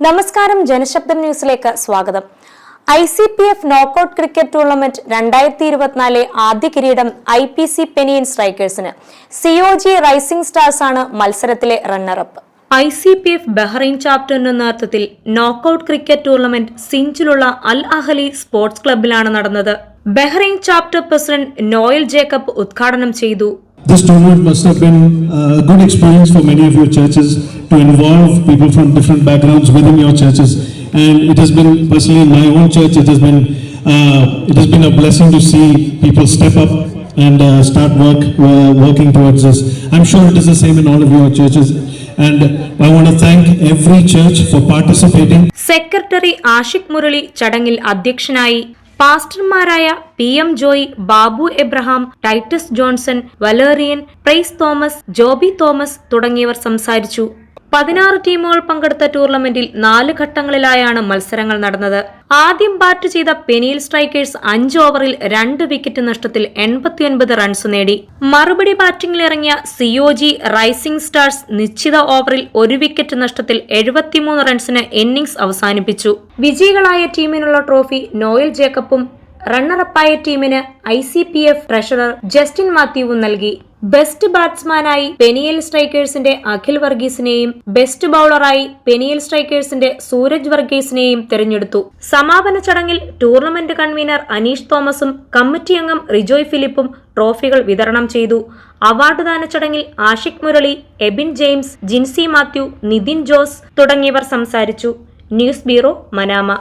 നമസ്കാരം ജനശബ്ദം ന്യൂസിലേക്ക് സ്വാഗതം. I C P F knockout cricket tournament രണ്ടായിരത്തി ഇരുപത്തിനാല് ആദ്യ കിരീടം ഐ പി സി പെനിയൻ സ്ട്രൈക്കേഴ്സിന് സിഒജി റൈസിംഗ് സ്റ്റാർസ് ആണ് മത്സരത്തിലെ runner up I C P F Bahrain ചാപ്റ്ററിന്റെ നേതൃത്വത്തിൽ നോക്കൌട്ട് ക്രിക്കറ്റ് ടൂർണമെന്റ് സിഞ്ചിലുള്ള അൽ അഹലി സ്പോർട്സ് ക്ലബിലാണ് നടന്നത്. Bahrain chapter president Noel Jacob ഉദ്ഘാടനം ചെയ്തു. This tournament must have been uh, a good experience for many of your churches to involve people from different backgrounds within your churches. And it has been, personally, in my own church, it has been, uh, it has been a blessing to see people step up and uh, start work, uh, working towards this. I'm sure it is the same in all of your churches. And I want to thank every church for participating. Secretary Ashiq Murali ചടങ്ങിൽ അധ്യക്ഷനായി പാസ്റ്റർമാരായ P M Joy Babu Abraham Titus Johnson Valerian Price Thomas Joby Thomas തുടങ്ങിയവർ സംസാരിച്ചു. പതിനാറ് ടീമുകൾ പങ്കെടുത്ത ടൂർണമെന്റിൽ നാല് ഘട്ടങ്ങളിലായാണ് മത്സരങ്ങൾ നടന്നത്. ആദ്യം ബാറ്റ് ചെയ്ത പെനിയിൽ സ്ട്രൈക്കേഴ്സ് അഞ്ച് ഓവറിൽ രണ്ട് വിക്കറ്റ് നഷ്ടത്തിൽ എൺപത്തിയൊൻപത് റൺസ് നേടി. മറുപടി ബാറ്റിംഗിലിറങ്ങിയ സിയോജി റൈസിംഗ് സ്റ്റാർസ് നിശ്ചിത ഓവറിൽ ഒരു വിക്കറ്റ് നഷ്ടത്തിൽ എഴുപത്തിമൂന്ന് റൺസിന് ഇന്നിംഗ്സ് അവസാനിപ്പിച്ചു. വിജയികളായ ടീമിനുള്ള ട്രോഫി നോയൽ ജേക്കബും റണ്ണറപ്പായ ടീമിന് I C P F treasurer Justin മാത്യുവും നൽകി. ബെസ്റ്റ് ബാറ്റ്സ്മാനായി പെനിയൽ സ്ട്രൈക്കേഴ്സിന്റെ അഖിൽ വർഗീസിനെയും ബെസ്റ്റ് ബൌളറായി പെനിയൽ സ്ട്രൈക്കേഴ്സിന്റെ സൂരജ് വർഗീസിനെയും തെരഞ്ഞെടുത്തു. സമാപന ചടങ്ങിൽ ടൂർണമെന്റ് കൺവീനർ അനീഷ് തോമസും കമ്മിറ്റി അംഗം റിജോയ് ഫിലിപ്പും ട്രോഫികൾ വിതരണം ചെയ്തു. അവാർഡ് ദാന ചടങ്ങിൽ Ashik Murali Ebin James Jinsy Mathew Nithin Jose തുടങ്ങിയവർ സംസാരിച്ചു. News bureau Manama.